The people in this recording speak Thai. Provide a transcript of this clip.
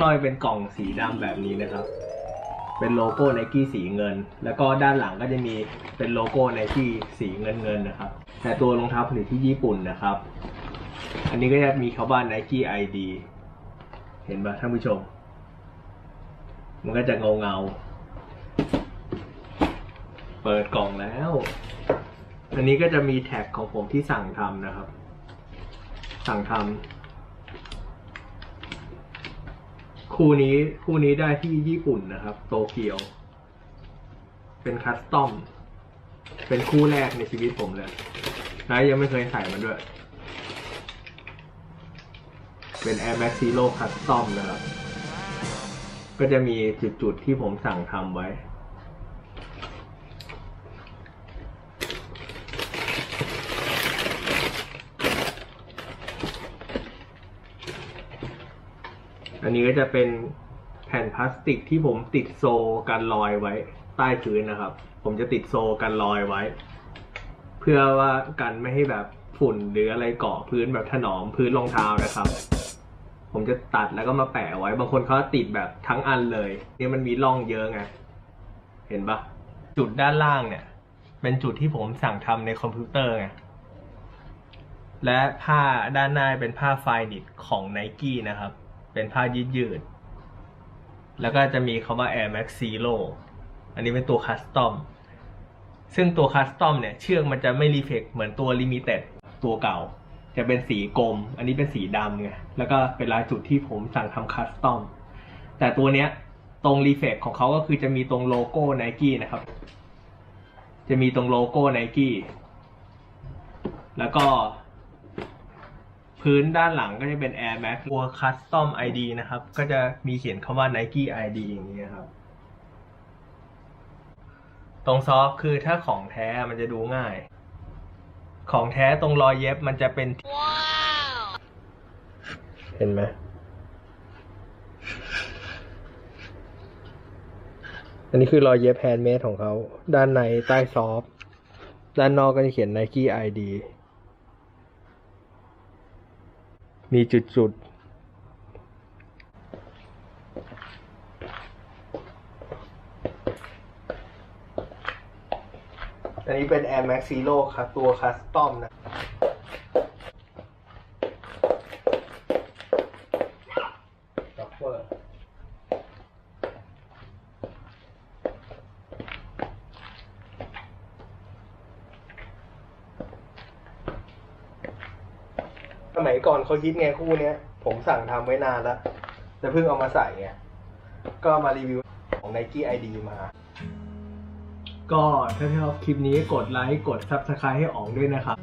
นอกเป็นกล่องสีดำแบบนี้นะครับ เป็นโลโก้ไนกี้สีเงิน แล้วก็ด้านหลังก็จะมีเป็นโลโก้ไนกี้สีเงินเงินๆนะครับ แต่ตัวรองเท้าผลิตที่ญี่ปุ่นนะครับ อันนี้ก็จะมีคำว่า Nike ID เห็นปะท่านผู้ชม มันก็จะเงาเงาเปิดกล่องแล้ว อันนี้ก็จะมีแท็กของผมที่สั่งทำนะครับ สั่งทำ คู่นี้คู่นี้ได้ที่ญี่ปุ่นนะครับ โตเกียว เป็นคัสตอม เป็นคู่แรกในชีวิตผมเลยนะยังไม่เคยใส่มันด้วย เป็น Air Max Zero Custom นะครับ ก็จะมีจุดๆที่ผมสั่งทำไว้ อันนี้ก็จะเป็นแผ่นพลาสติกที่ผมติดโซกันรอยไว้ ใต้พื้นนะครับ ผมจะติดโซกันรอยไว้ เพื่อว่ากันไม่ให้แบบฝุ่นหรืออะไรเกาะพื้นแบบถนอมพื้นรองเท้านะครับ ผมจะตัดแล้วก็มาแปะไว้ บางคนเขาติดแบบทั้งอันเลยเนี่ยมันมีร่องเยอะไงเห็นปะจุดด้านล่างเนี่ย เป็นจุดที่ผมสั่งทำในคอมพิวเตอร์ไงและผ้าด้านหน้าเป็นผ้าไฟนิตของไนกี้นะครับ เป็นผ้ายืดยืดๆแล้วก็จะมีคำว่า Air Max Zero อันนี้เป็นตัวคัสตอม ซึ่งตัวคัสตอมเนี่ย เชือกมันจะไม่รีเฟกเหมือนตัวลิมิเต็ดตัวเก่า จะเป็นสีกรมอันนี้เป็นสีดำไง แล้วก็เป็นลายจุดที่ผมสั่งทำคัสตอม แต่ตัวเนี้ยตรงรีเฟกของเขาก็คือจะมีตรงโลโก้ไนกี้นะครับ จะมีตรงโลโก้ไนกี้ แล้วก็ พื้นด้านหลังก็จะเป็น Air Max ตัว Custom ID นะครับ ก็จะมีเขียนคำว่า Nike ID อย่างนี้ยครับ ตรงซอฟต์คือถ้าของแท้มันจะดูง่าย ของแท้ตรงรอยเย็บมันจะเป็น เห็นไหมอันนี้คือรอยเย็บแฮนด์เมดของเขา ด้านในใต้ซอฟต์ด้านนอกก็จะเขียน Nike ID มีจุดๆอันนี้เป็น Air Max Zero ครับ ตัวคัสตอมนะด็อกเฟอร์ส มัยก่อนเขาฮิตไงคู่เนี้ย ผมสั่งทำไว้นานแล้วแต่เพิ่งเอามาใส่ไงก็มารีวิวของ Nike ID มา ก็ถ้าชอบคลิปนี้กดไลค์กด Subscribe ให้อ๋องด้วยนะครับ